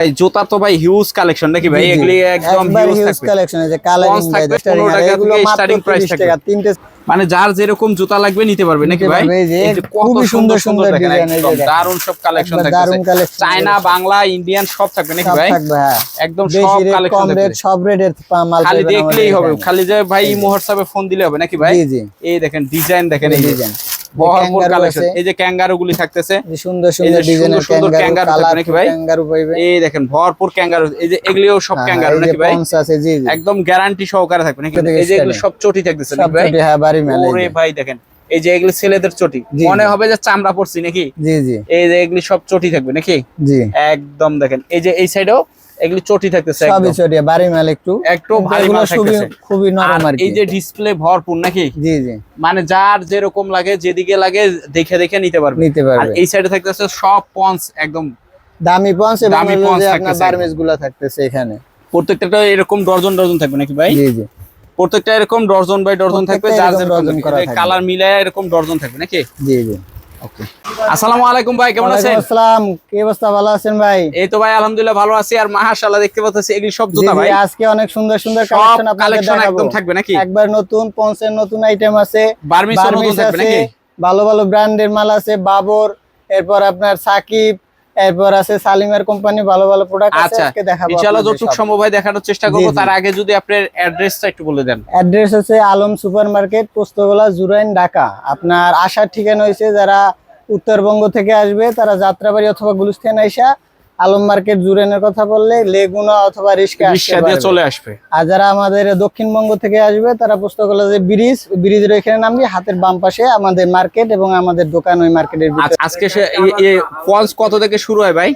এই জুতা তো ভাই হিউজ কালেকশন নাকি ভাই? এগুলি একদম হিউজ কালেকশন আছে কালার Pons থাকবে 15 টাকা এগুলো থেকে মাত্র starting price 30 টাকা তিনটে মানে যার যেরকম জুতা লাগবে নিতে পারবে নাকি ভাই? এই যে কত সুন্দর সুন্দর দেখেন একদম দারুণ সব কালেকশন থাকবে চায়না বাংলা ইন্ডিয়ান সব থাকবে নাকি ভাই? হ্যাঁ। একদম সব কালেকশন থাকবে। সব রেটের মাল খালি দেখলেই হবে খালি যে ভাই ইমো হোয়াটসঅ্যাপে ফোন দিলে হবে নাকি ভাই? এই দেখেন ডিজাইন দেখেন এই ডিজাইন ভরপুর কালেকশন এই যে ক্যাঙ্গারু গুলি থাকতেছে সুন্দর সুন্দর ডিজাইনের সুন্দর সুন্দর ক্যাঙ্গারু kangaroo থাকবে কালার নাকি ভাই? ক্যাঙ্গারু পাইবে এই দেখেন ভরপুর ক্যাঙ্গারু এই যে এগুলিও সব হ্যাঁ, ক্যাঙ্গারু নাকি ভাই আছে জি জি একদম গ্যারান্টি সহকারে থাকবে নাকি এই যে এগুলো সব চটি থাকতেছে নাকি ভাই হ্যাঁ বাড়ি মেলে ওরে ভাই দেখেন এই যে এগুলো ছেলেদের চটি মনে হবে যে চামড়া পড়ছি নাকি জি জি এই যে এগুলি সব চটি থাকবে নাকি জি একদম দেখেন এই যে এই সাইডেও এগুলি চটি থাকতেছে সবই চটি বাড়ি মেল একটু। একটু কিন্তু ভারী মাল খুবই থাকতেছে। খুবই নরম আর এই যে ডিসপ্লে ভরপুর নাকি? জি জি। মানে যার যেরকম লাগে যেদিকে লাগে দেখে দেখে নিতে পারবে। নিতে আর পারবে। এই সাইডে থাকতেছে সব পন্স একদম দামি পন্স এবং দামি পন্স আপনার একদম। বার্মিজগুলা থাকতেছে এখানে। প্রত্যেকটা এরকম ডর্জন ডর্জন থাকবে নাকি ভাই? জি জি। প্রত্যেকটা এরকম ডর্জন বাই ডর্জন থাকবে যার যেরকম। কালার মিলায় এরকম ডর্জন থাকবে নাকি? জি জি। ওকে আসসালামু আলাইকুম ভাই কেমন আছেন? আসসালাম কি অবস্থা? ভালো আছেন ভাই? এই তো ভাই আলহামদুলিল্লাহ ভালো আছি। আর মাশাআল্লাহ দেখতে পাচ্ছি এগুলি সব জুতা ভাই। আজকে অনেক সুন্দর সুন্দর কালেকশন আপনাদের দেখাবো। একদম থাকবে নাকি? একবার নতুন পন্সের নতুন আইটেম আছে বার্মিস নতুন থাকবে নাকি? ভালো ভালো ব্র্যান্ডের মাল আছে বাবর এরপর আপনার সাকিব এরপর আছে সালিমের কোম্পানি ভালো ভালো প্রোডাক্ট আছে আচ্ছা আজকে দেখাবো ইনশাআল্লাহ যতটুকু সম্ভব হয় দেখানোর চেষ্টা করব। তার আগে যদি আপনার অ্যাড্রেসটা একটু বলে দেন। অ্যাড্রেস আছে আলম সুপার মার্কেট পোস্তগোলা জুরাইন ঢাকা। আপনার আসার ঠিকানা হয়েছে যারা উত্তরবঙ্গ থেকে আসবে তারা যাত্রাবাড়ি অথবা গুলিস্তান আইসা আলম মার্কেট জুরাইনের কথা বললে লেগুনা অথবা রিস্কা চলে আসবে। আর যারা আমাদের দক্ষিণবঙ্গ থেকে আসবে তারা পুস্তকলা যে ব্রিজ ব্রিজের এখানে নামলে হাতের বাম পাশে আমাদের মার্কেট এবং আমাদের দোকান ওই মার্কেটের আজকে সে পঞ্চ কত থেকে শুরু হয় ভাই?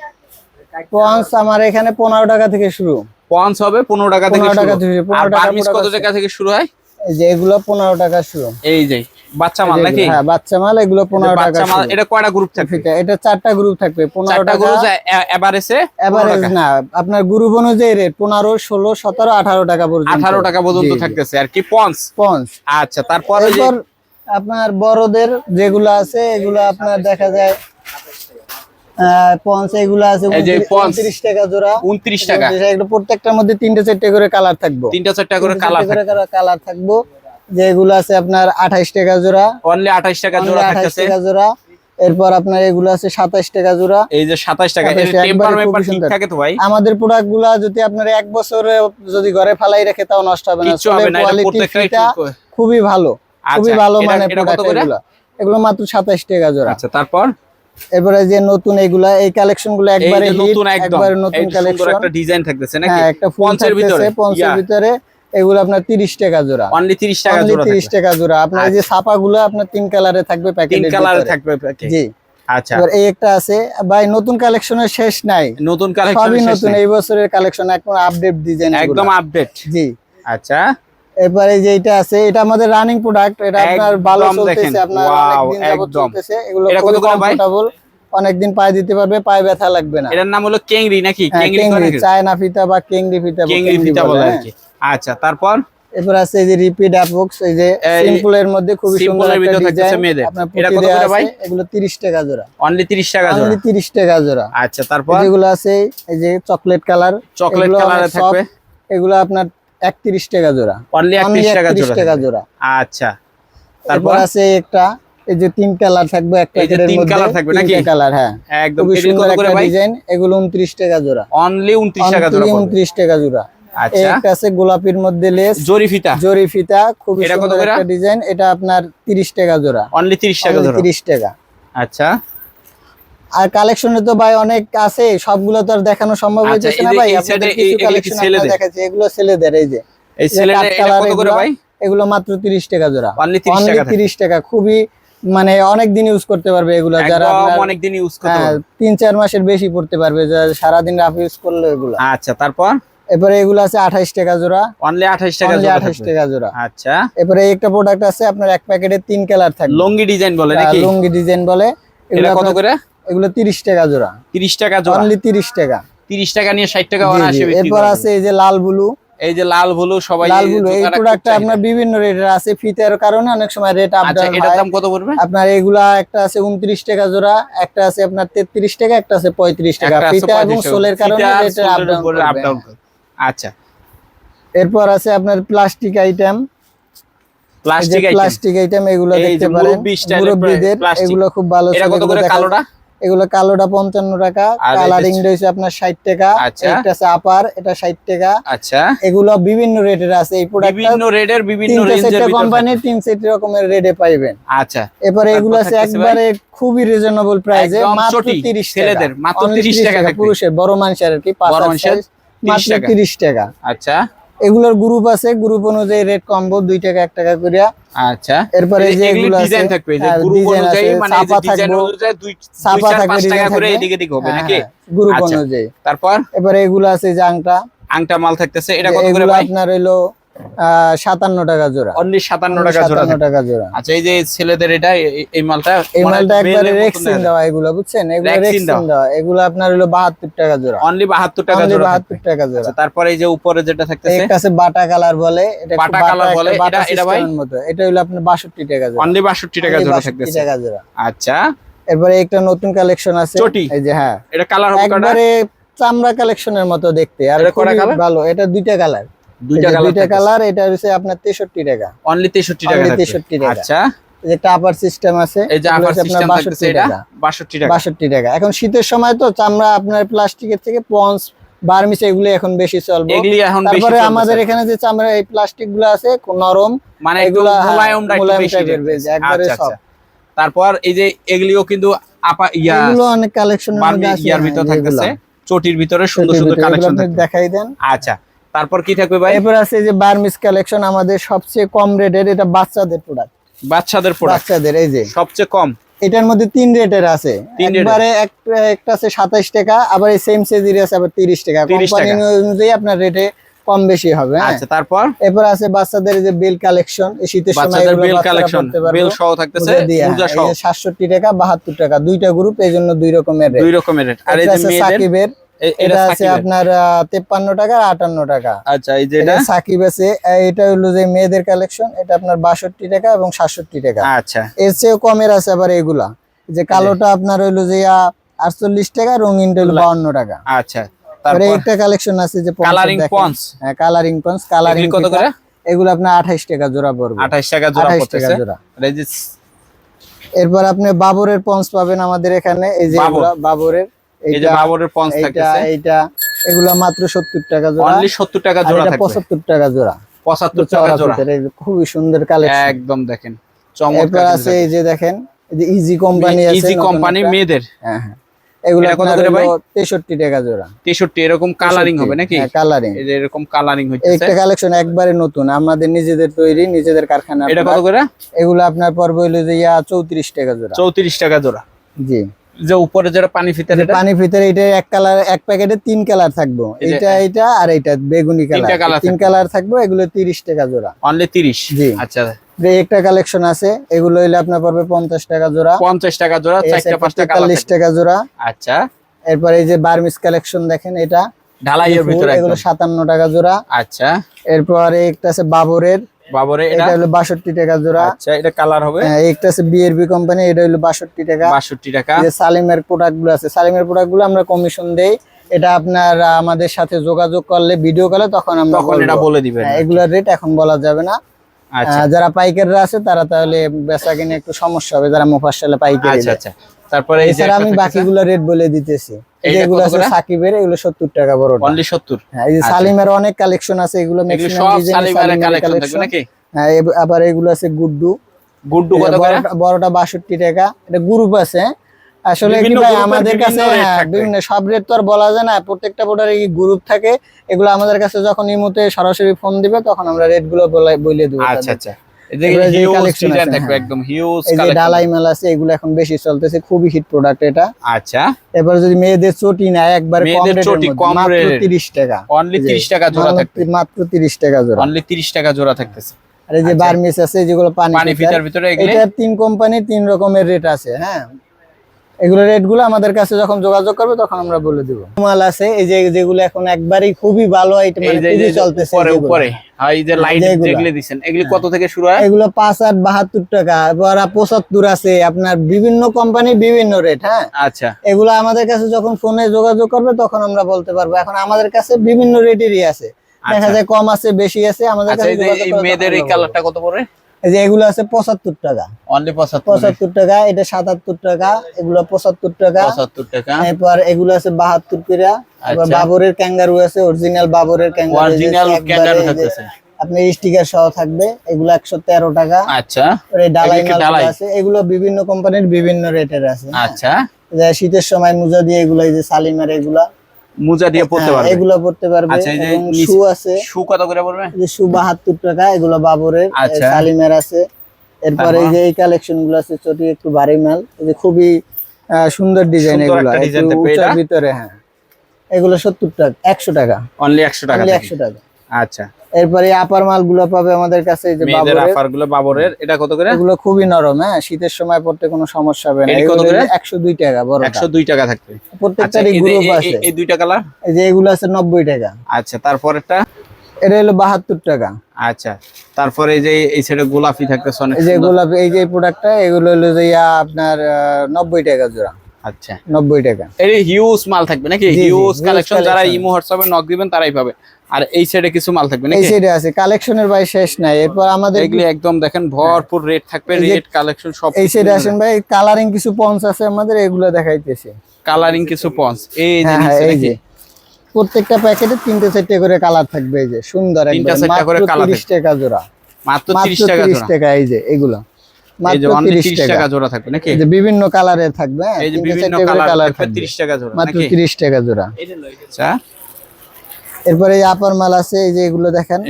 পঞ্চ আমার এখানে পনেরো টাকা থেকে শুরু। পঞ্চ হবে পনেরো টাকা থেকে 15 টাকা থেকে, 15 আর টাকা বার্মিস কত টাকা থেকে শুরু হয়? যে এগুলো পনেরো টাকা শুরু। এই যে। বাচ্চা মাল নাকি? হ্যাঁ বাচ্চা মাল এগুলো পনেরো টাকা বাচ্চা মাল এটা কয়টা গ্রুপ থাকবে? এটা- এটা চারটা গ্রুপ থাকবে পনেরো চারটা টাকা। গ্রুপ এভারেজে এভারেজ না আপনার গ্রুপ অনুযায়ী রেট পনেরো ষোলো সতেরো আঠারো টাকা পর্যন্ত। আঠারো টাকা পর্যন্ত। থাকতেছে আর কি আচ্ছা তারপরে আপনার বড়দের যেগুলো আছে এগুলো আপনার দেখা যায় পঞ্চ এগুলো আছে। উনত্রিশ টাকা জোড়া। উনত্রিশ টাকা। প্রত্যেকটার মধ্যে তিনটে চারটে করে কালার থাকব। তিনটা চারটা করে কালার কালার থাকব। যেগুলো আছে আপনার আঠাইশ টাকা জোড়া। অনলি আঠাইশ টাকা জোড়া আঠাইশ টাকা জোড়া। এরপর আপনার এগুলো আছে সাতাইশ টাকা জোড়া। এই যে সাতাইশ টাকা 27 টাকা, টেম্পার একবারে মেম্বার খুবই থাকে তো ভাই? আমাদের প্রোডাক্টগুলা যদি আপনার এক বছরে যদি ঘরে ফালাই রেখে তাও নষ্ট হবে না। খুবই ভালো। খুবই আচ্ছা, ভালো মানে? এগুলো। মাত্র সাতাইশ টাকা জোড়া। আচ্ছা তারপর? এরপরে যে নতুন এগুলা এই কালেকশনগুলো একবারে নতুন একবারে নতুন কালেকশন একটা ডিজাইন থাকতেছে নাকি? হ্যাঁ একটা পঞ্চের ভিতরে। পঞ্চের ভিতরে। এগুলো আপনার তিরিশ টাকা জোড়া। অনলি 30 টাকা জোড়া 30 টাকা জোড়া। আপনার যে ছাপা গুলো আপনার তিন কালারে থাকবে তিন কালারে থাকবে। জি। আচ্ছা। এই একটা আছে। ভাই নতুন কালেকশনের শেষ নাই। নতুন কালেকশন সবই নতুন। এই বছরের কালেকশন একদম আপডেট ডিজাইন একদম আপডেট জি। আচ্ছা। এরপরে যে এটা আছে এটা আমাদের রানিং প্রোডাক্ট এটা আপনার ভালো চলতেছে আপনার wow, দিন যাবত চলতেছে। এগুলো এটা কত করে ভাই? কমফোর্টেবল অনেক পায়ে দিতে পারবে পায়ে ব্যথা লাগবে না। এটার নাম হলো কেংরি নাকি? হ্যাঁ, কেংরি চায়না ফিতা বা কেংরি ফিতা কেংরি ফিতা বলে, বলে আর হ্যাঁ। কি। আচ্ছা তারপর? এরপর আছে এই যে রিপিট আপবক্স এই যে সিম্পল এর মধ্যে simple সুন্দর একটা ডিজাইন মেয়েদের। এটা কত করে ভাই? এগুলো 30 টাকা জোড়া। অনলি 30 টাকা জোড়া। অনলি 30 টাকা জোড়া। আচ্ছা তারপর? যেগুলো আছে এই যে চকলেট কালার চকলেট কালারে থাকবে? এগুলো আপনার 31 টাকা জোড়া। অনলি অনলি 31 টাকা 31 জোড়া টাকা জোড়া। আচ্ছা তারপর? আছে একটা এই যে তিন কালার থাকবে এক এই যে তিন মধ্যে colour থাকবে নাকি? কালার হ্যাঁ। একদম সুন্দর কত করে একটা ভাই? ডিজাইন এগুলো 29 টাকা জোড়া। অনলি 29 টাকা জোড়া 29 টাকা জোড়া। আচ্ছা। একটা আছে গোলাপির মধ্যে লেস জরি ফিতা। জরি ফিতা খুব সুন্দর একটা ডিজাইন। এটা আপনার 30 টাকা জোড়া। অনলি 30 টাকা জোড়া। 30 টাকা। আচ্ছা। আর কালেকশনে তো ভাই অনেক আছে সবগুলো তো আর দেখানো সম্ভব আচ্ছা, না ভাই। আপনাদের কিছু এগুলো কালেকশন ছেলেদের? দেখাচ্ছি এগুলো ছেলেদের এই যে। এই যে এটা কত করে ভাই? এগুলো মাত্র 30 টাকা জোড়া। অনলি 30 টাকা 30 টাকা। খুবই মানে অনেক দিন ইউজ করতে পারবে এগুলো। যারা একদম আপনার অনেক দিন ইউজ করতে হ্যাঁ, পারবে। তিন চার মাসের বেশি পড়তে পারবে। যারা সারাদিন রাফ ইউজ করলে এগুলো। আচ্ছা তারপর? এরপরে এগুলো আছে 28 টাকা জোড়া। অনলি 28 টাকা জোড়া 28 টাকা জোড়া। আচ্ছা। এরপরে একটা প্রোডাক্ট আছে আপনার এক প্যাকেটে তিন কালার থাকবে। লঙ্গি ডিজাইন বলে নাকি? লুঙ্গি ডিজাইন বলে। এটা এগুলো কত করে? এগুলো 30 টাকা জোড়া। 30 টাকা জোড়া। অনলি 30 টাকা। 30 টাকা নিয়ে 60 টাকা। এরপর আছে এই যে লাল ব্লু। এই যে লাল ভুলু সবাই লাল এই এই প্রোডাক্টটা আপনার বিভিন্ন রেটের আছে। ফিতের কারণে অনেক সময় রেট আপ আচ্ছা ডাউন এটার দাম কত পড়বে? আপনার এগুলা একটা আছে উনত্রিশ টাকা জোড়া একটা আছে আপনার তেত্রিশ টাকা একটা আছে পঁয়ত্রিশ টাকা। একটা আছে ফিতা এবং সোলের কারণে রেটের আপ ডাউন আচ্ছা। এরপর আছে আপনার plastic item plastic item plastic item এগুলো দেখতে পারেন। মুরব্বি মুরব্বিদের এগুলো খুব ভালো এটা কত করে? কালোটা? এগুলো কালোটা পঞ্চান্ন টাকা। কালারিং রয়েছে আপনার ষাট টাকা। আচ্ছা। একটা আছে আপার এটা ষাট টাকা। আচ্ছা। এগুলো বিভিন্ন রেটের আছে। এই প্রোডাক্টটা বিভিন্ন রেডের বিভিন্ন রেঞ্জের কোম্পানির তিন সেট রকমের রেটে পাইবেন। আচ্ছা। এবারে এগুলো আছে একবারে খুবই রিজনেবল প্রাইসে মাত্র চটি, 30 টাকা। ছেলেদের মাত্র 30 টাকা। পুরুষের বড় মানুষের আর কি পাঁচ বড় মানুষের? size, 30 মাত্র 30 টাকা। আচ্ছা। এগুলোর গ্রুপ আছে গ্রুপ অনুযায়ী রেট কমবো 2 টাকা 1 টাকা করিয়া আচ্ছা। এরপরে যে এগুলো ডিজাইন থাকবে যে হ্যাঁ, গ্রুপ অনুযায়ী মানে যে ডিজাইন অনুযায়ী 2 চাপা থাকবে, 5 টাকা করে এদিকে দিক হবে হ্যাঁ, নাকি? হ্যাঁ, গ্রুপ আচ্ছা। অনুযায়ী। তারপর? এবারে এগুলো আছে যে আংটা। আংটা মাল থাকতেছে এটা কত করে এগুলো ভাই? আপনার আহ, সাতান্ন টাকা জোড়া। অনলি 57 টাকা জোড়া। সাতান্ন। টাকা জোড়া। আচ্ছা এই যে ছেলেদের এটা এই- মালটা এই মানে মালটা একবারে রেক্সিন দেওয়া এগুলো বুঝছেন? এগুলো রেক্সিন দেওয়া। এগুলো আপনার হলো বাহাত্তর টাকা জোড়া। অনলি 72 টাকা জোড়া। বাহাত্তর টাকা জোড়া। আচ্ছা তারপরে এই যে উপরে যেটা থাকতেছে? আছে বাটা কালার বলে এটা বাটা একটা বলে, এটা- এটা ভাই? এটা হলো আপনার 62 টাকা জোড়া। অনলি 62 টাকা জোড়া 62 থাকতেছে। টাকা জোড়া। আচ্ছা। এরপরে একটা নতুন কালেকশন আছে। এই যে হ্যাঁ। এটা কালার হবে একবারে চামড়া কালেকশনের মতো দেখতে। আর ভালো। এটা দুইটা কালার দুইটা কালার দুইটা কালার এটা হচ্ছে আপনার 63 টাকা। অনলি 63 টাকা Only 63 টাকা। আচ্ছা। আপার সিস্টেম আছে এই যে আপার সিস্টেম 62 এটা? 62 টাকা। 62 টাকা। এখন শীতের সময় তো চামড়া আপনার প্লাস্টিকের থেকে পন্স বার্মিস এগুলো এখন বেশি চলবে। এগুলি এখন বেশি তারপরে আমাদের এখানে যে চামড়া এই প্লাস্টিকগুলো আছে নরম মানে এগুলা, হ্যাঁ, মোলায়েমটা একটু বেশি একবারে আচ্ছা, আচ্ছা। তারপর এই যে এগুলিও কিন্তু আপা ইয়া এগুলো অনেক কালেকশনের মধ্যে আছে। ইয়ার হ্যাঁ, ভিতর থাকতেছে চটির ভিতরে সুন্দর সুন্দর কালেকশন দেখাই দেন। আচ্ছা। তারপর কি থাকবে ভাই? এরপর আছে যে বার্মিস কালেকশন আমাদের সবচেয়ে কম রেটের এটা বাচ্চাদের প্রোডাক্ট বাচ্চাদের প্রোডাক্ট বাচ্চাদের এই যে। সবচেয়ে কম? এটার মধ্যে তিন রেটের আছে। একবারে একটা একটা আছে সাতাইশ টাকা আবার এই সেম সাইজের আছে আবার তিরিশ টাকা। কোম্পানি অনুযায়ী আপনার রেটে কম বেশি হবে হ্যাঁ? আচ্ছা তারপর? এরপর আছে বাচ্চাদের এই যে বেল কালেকশন এই শীতের সময় বাচ্চাদের বেল কালেকশন। বেল সহ থাকতেছে মোজা হ্যাঁ, সহ। 67 টাকা বাহাত্তর টাকা দুইটা গ্রুপ এই জন্য দুই রকমের রেট দুই রকমের রেট আর এই যে মেয়েদের? এটা আছে আপনার তেপ্পান্ন টাকা আটান্ন টাকা। আচ্ছা এই যে এটা এটা? সাকিব আছে। এটা হলো যে মেয়েদের কালেকশন এটা আপনার বাষট্টি টাকা এবং সাতষট্টি টাকা। আচ্ছা। এর চেয়েও কমের আছে আবার এগুলা। যে কালোটা আপনার হইল যে আটচল্লিশ টাকা রঙিনটা হলো বাউন্ন টাকা। আচ্ছা তারপরে? একটা কালেকশন আছে যে কালারিং পন্স হ্যাঁ কালারিং পঞ্চ কালারিং কত করে? এগুলো আপনার আঠাইশ টাকা জোড়া পড়বে। 28 টাকা জোড়া 28 টাকা পড়তেছে জোড়া। আর এই যে এরপর আপনি বাবরের পঞ্চ পাবেন আমাদের এখানে। এই যে বাবরের। এই যে বাবরের থাকতেছে। এইটা এগুলা মাত্র সত্তর টাকা জোড়া। অনলি 70 টাকা জোড়া থাকবে। পঁচাত্তর টাকা জোড়া। 75 টাকা জোড়া। খুবই সুন্দর কালেকশন একদম দেখেন চমৎকার আছে এই যে দেখেন এই যে ইজি কোম্পানি আছে ইজি কোম্পানি মেয়েদের। হ্যাঁ হ্যাঁ। এগুলো কত করে ভাই? 63 টাকা জোড়া। 63 এরকম কালারিং হবে নাকি? কালারিং এই যে এরকম কালারিং একটা কালেকশন একবারে নতুন আমাদের নিজেদের তৈরি নিজেদের কারখানা এটা কত করে? এগুলো আপনার পর্ব হইল যে ইয়া 34 টাকা জোড়া। 34 টাকা জোড়া। জি। যে উপরে যেটা পানি ফিতার এটা? পানি ভিতরে এটা এক কালার এক প্যাকেটে তিন কালার থাকব। এটা এটা আর এটা বেগুনি কালার তিন কালার থাকব এগুলো 30 টাকা জোড়া। অনলি 30 জি। আচ্ছা। যে একটা কালেকশন আছে এগুলো হইলে আপনার পড়বে 50 টাকা জোড়া। 50 টাকা জোড়া এই আছে চারটা পাঁচটা কালার 43 টাকা জোড়া। আচ্ছা। এরপর এই যে বার্মিস কালেকশন দেখেন এটা ঢালাইয়ের ভিতরে এগুলো একদম। সাতান্ন টাকা জোড়া। আচ্ছা। এরপর একটা আছে বাবরের। বাবরে এটা? হলো বাষট্টি টাকা জোড়া। আচ্ছা এটা কালার হবে? হ্যাঁ, একটা আছে বিআরবি কোম্পানি এটা হলো বাষট্টি টাকা। 62 টাকা। এই যে সালিমের প্রোডাক্টগুলো আছে সালিমের প্রোডাক্টগুলো আমরা কমিশন দেই। এটা আপনার আমাদের সাথে যোগাযোগ করলে ভিডিও কলে তখন আমরা তখন এটা বলে দিবেন। হ্যাঁ, এগুলোর রেট এখন বলা যাবে না। যারা পাইকাররা আছে তারা তাহলে বেচা কিনে একটু সমস্যা হবে যারা মোফাসলে পাইকারি আচ্ছা আচ্ছা। তারপরে এই যে আমি বাকিগুলো রেট বলে দিতেছি। আছে সাকিবের এগুলো সত্তর টাকা বড়টা। অনলি 70 হ্যাঁ, এই যে আচ্ছা। সালিমের অনেক কালেকশন আছে এগুলো এগুলো ম্যাক্সিমাম সব কালেকশন থাকবে নাকি? হ্যাঁ আবার এগুলো আছে গুড্ডু। গুড্ডু কত এটা করে? বড়টা- বড়টা বাষট্টি টাকা। এটা গ্রুপ আছে আসলে কি ভাই আমাদের কাছে হ্যাঁ। বিভিন্ন সব রেট তো আর বলা যায় না। প্রত্যেকটা প্রোডাক্টের কি গ্রুপ থাকে? এগুলো আমাদের কাছে যখন ইমোতে সরাসরি ফোন দিবে তখন আমরা রেটগুলো বলে- দেবো আচ্ছা আচ্ছা। হ্যাঁ। এখন বেশি চলতেছে খুবই হিট প্রোডাক্ট এটা। আচ্ছা। এবার যদি মেয়েদের চটি নেয় একবার কম। 30 টাকা। অনলি এই যে, 30 টাকা জোড়া মাত্র- 30 টাকা জোড়া। অনলি 30 টাকা জোড়া থাকতেছে। আর এই যে আচ্ছা। বার্মিস আছে যেগুলো পানি পানি ফিটার ভিতরে এটার তিন কোম্পানি তিন রকমের রেট আছে হ্যাঁ। এগুলো রেটগুলো আমাদের কাছে যখন যোগাযোগ করবে তখন আমরা বলে দিব। মাল আছে এই যে যেগুলো এখন একবারই খুবই ভালো আইটেম মানে খুবই চলতেছে উপরে উপরে এই যে লাইট যেগুলো। দিছেন এগুলি কত থেকে শুরু হয়? এগুলো পাঁচ আট বাহাত্তর টাকা এবার পঁচাত্তর আছে। আপনার বিভিন্ন কোম্পানি বিভিন্ন রেট হ্যাঁ? আচ্ছা। এগুলো আমাদের কাছে যখন ফোনে যোগাযোগ করবে তখন আমরা বলতে পারব। এখন আমাদের কাছে বিভিন্ন রেটেরই আছে। দেখা আচ্ছা। যায় কম আছে বেশি আছে আমাদের আচ্ছা কাছে মেয়েদের এই কালারটা কত পড়ে। এই যে এগুলো আছে পঁচাত্তর টাকা। অনলি পঁচাত্তর টাকা। এটা সাতাত্তর টাকা এগুলো পঁচাত্তর টাকা। পঁচাত্তর টাকা। এরপর এগুলো আছে বাহাত্তর এবার আচ্ছা। বাবরের ক্যাঙ্গারু আছে অরিজিনাল বাবরের ক্যাঙ্গারু আপনি স্টিকার সহ থাকবে এগুলো একশো তেরো টাকা। আচ্ছা। ডালাই? আছে এগুলো বিভিন্ন কোম্পানির বিভিন্ন রেটের আছে। আচ্ছা। শীতের সময় মোজা দিয়ে এগুলো এই যে সালিমার এগুলা মুজা দিয়ে পড়তে হ্যাঁ, পারবে। এগুলো পড়তে পারবে আচ্ছা এই যে শু আছে। শু কত করে পড়বে? এই যে শু বাহাত্তর টাকা এগুলো বাবরের আচ্ছা। সালিমের আছে। এরপরে এই যে এই কালেকশনগুলো আছে চটি একটু ভারী মাল। এই যে খুবই সুন্দর ডিজাইন এগুলো একটা। ভিতরে হ্যাঁ। এগুলো সত্তর টাকা একশো টাকা। অনলি একশো টাকা থেকে। একশো টাকা। আচ্ছা। এরপরে আপার মালগুলো পাবে আমাদের কাছে যে বাবরের। আফারগুলো বাবরের এটা কত করে? এগুলো খুবই নরম হ্যাঁ? শীতের সময় পড়তে কোনো সমস্যা হবে না। কত করে? একশো দুই টাকা বড় একশো দুই টাকা থাকবে। আচ্ছা প্রত্যেকটারই গ্রুপ আছে। এই- দুইটা কালার এই যে এগুলো আছে নব্বই টাকা। আচ্ছা তারপরেরটা? এটা হলো বাহাত্তর টাকা। আচ্ছা তারপরে এই যে এই সাইডে গোলাপি থাকতেছে অনেক এই যে গোলাপি এই যে প্রোডাক্টটা এগুলো হলো যে আপনার নব্বই টাকা জোড়া। আচ্ছা। নব্বই টাকা। এই হিউজ মাল থাকবে নাকি? হিউজ কালেকশন যারা। ইমো হোয়াটসঅ্যাপে নক দিবেন তারাই পাবে। আর এই সাইডে কিছু মাল থাকবে এই সাইডে আছে কালেকশনের ভাই শেষ নাই। এরপর আমাদের এগুলি একদম দেখেন ভরপুর রেট থাকবে এই রেট কালেকশন সব এই সাইডে আসেন ভাই কালারিং কিছু পন্স আছে আমাদের এগুলো দেখাইতেছি। কালারিং কিছু পন্স এই যে হ্যাঁ হ্যাঁ প্রত্যেকটা প্যাকেটে তিনটে চারটে করে কালার থাকবে এই যে সুন্দর তিনটা চারটা করে colour তিরিশ টাকা জোড়া। মাত্র মাত্র 30 টাকা তিরিশ জোড়া। টাকা এই যে এগুলো। মাত্র 30 টাকা। জোড়া থাকবে নাকি? এই যে বিভিন্ন কালারের থাকবে হ্যাঁ, এই যে বিভিন্ন কালার কালার থাকবে থাকবে। 30 টাকা জোড়া মাত্র নাকি? তিরিশ টাকা জোড়া। আচ্ছা। এরপরে আপার মাল আছে এই যে এগুলো দেখেন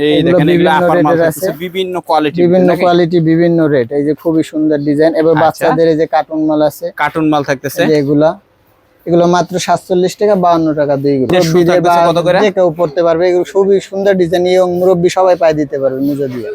বিভিন্ন কোয়ালিটি বিভিন্ন কোয়ালিটি বিভিন্ন রেট এই যে খুবই সুন্দর ডিজাইন এবার আচ্ছা। বাচ্চাদের এই যে কার্টুন মাল আছে কার্টুন মাল থাকতেছে। এগুলা এগুলো মাত্র সাতচল্লিশ টাকা বাউন্ন টাকা দিয়ে? যে কেউ পড়তে পারবে এগুলো খুবই সুন্দর ডিজাইন এবং মুরব্বী সবাই পায়ে দিতে পারবে মুজো দিয়ে।